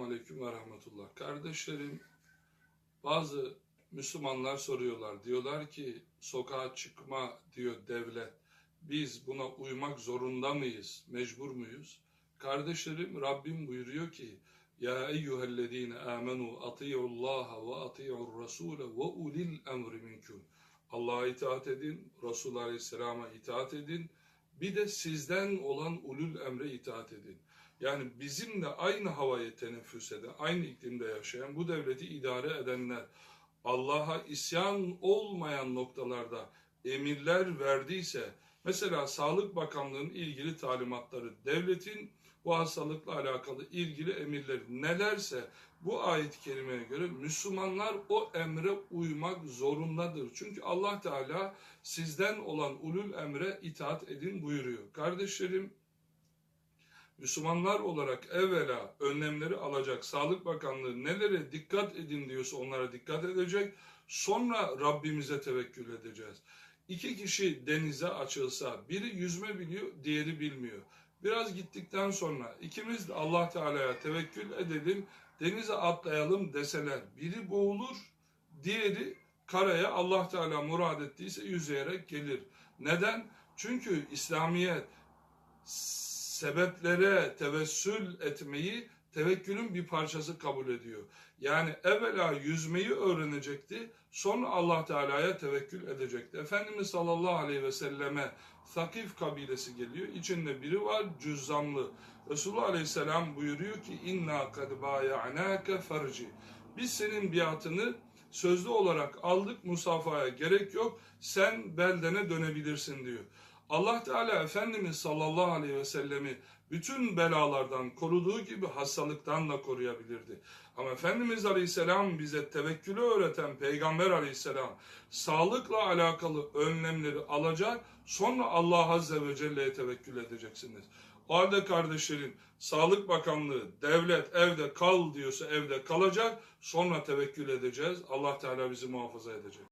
Aleyküm ve rahmetullah. Kardeşlerim, bazı Müslümanlar soruyorlar. Diyorlar ki sokağa çıkma diyor devlet. Biz buna uymak zorunda mıyız? Mecbur muyuz? Kardeşlerim Rabbim buyuruyor ki Ya eyyühellezine amenu ati'ullaha ve ati'ur rasule ve ulil emri minkum. Allah'a itaat edin, Resul Aleyhisselam'a itaat edin. Bir de sizden olan ulul emre itaat edin. Yani bizimle aynı havayı teneffüs eden, aynı iklimde yaşayan, bu devleti idare edenler, Allah'a isyan olmayan noktalarda emirler verdiyse, mesela Sağlık Bakanlığı'nın ilgili talimatları, devletin bu hastalıkla alakalı ilgili emirleri nelerse bu ayet-i kerimeye göre Müslümanlar o emre uymak zorundadır. Çünkü Allah Teala sizden olan ulul emre itaat edin buyuruyor. Kardeşlerim, Müslümanlar olarak evvela önlemleri alacak. Sağlık Bakanlığı nelere dikkat edin diyorsa onlara dikkat edecek. Sonra Rabbimize tevekkül edeceğiz. İki kişi denize açılsa biri yüzme biliyor, diğeri bilmiyor. Biraz gittikten sonra ikimiz de Allah Teala'ya tevekkül edelim, denize atlayalım deseler biri boğulur, diğeri karaya Allah Teala murad ettiyse yüzeyerek gelir. Neden? Çünkü İslamiyet sebeplere tevessül etmeyi tevekkülün bir parçası kabul ediyor. Yani evvela yüzmeyi öğrenecekti, sonra Allah Teala'ya tevekkül edecekti. Efendimiz sallallahu aleyhi ve selleme Sakif kabilesi geliyor. İçinde biri var cüzzamlı. Resulullah aleyhisselam buyuruyor ki inna kad baya'nake ferci. Biz senin biatını sözlü olarak aldık musafaya gerek yok. Sen beldene dönebilirsin diyor. Allah Teala Efendimiz sallallahu aleyhi ve sellemi bütün belalardan koruduğu gibi hastalıktan da koruyabilirdi. Ama Efendimiz aleyhisselam bize tevekkülü öğreten Peygamber aleyhisselam sağlıkla alakalı önlemleri alacak sonra Allah azze ve celle'ye tevekkül edeceksiniz. O halde kardeşlerim Sağlık Bakanlığı devlet evde kal diyorsa evde kalacak sonra tevekkül edeceğiz. Allah Teala bizi muhafaza edecek.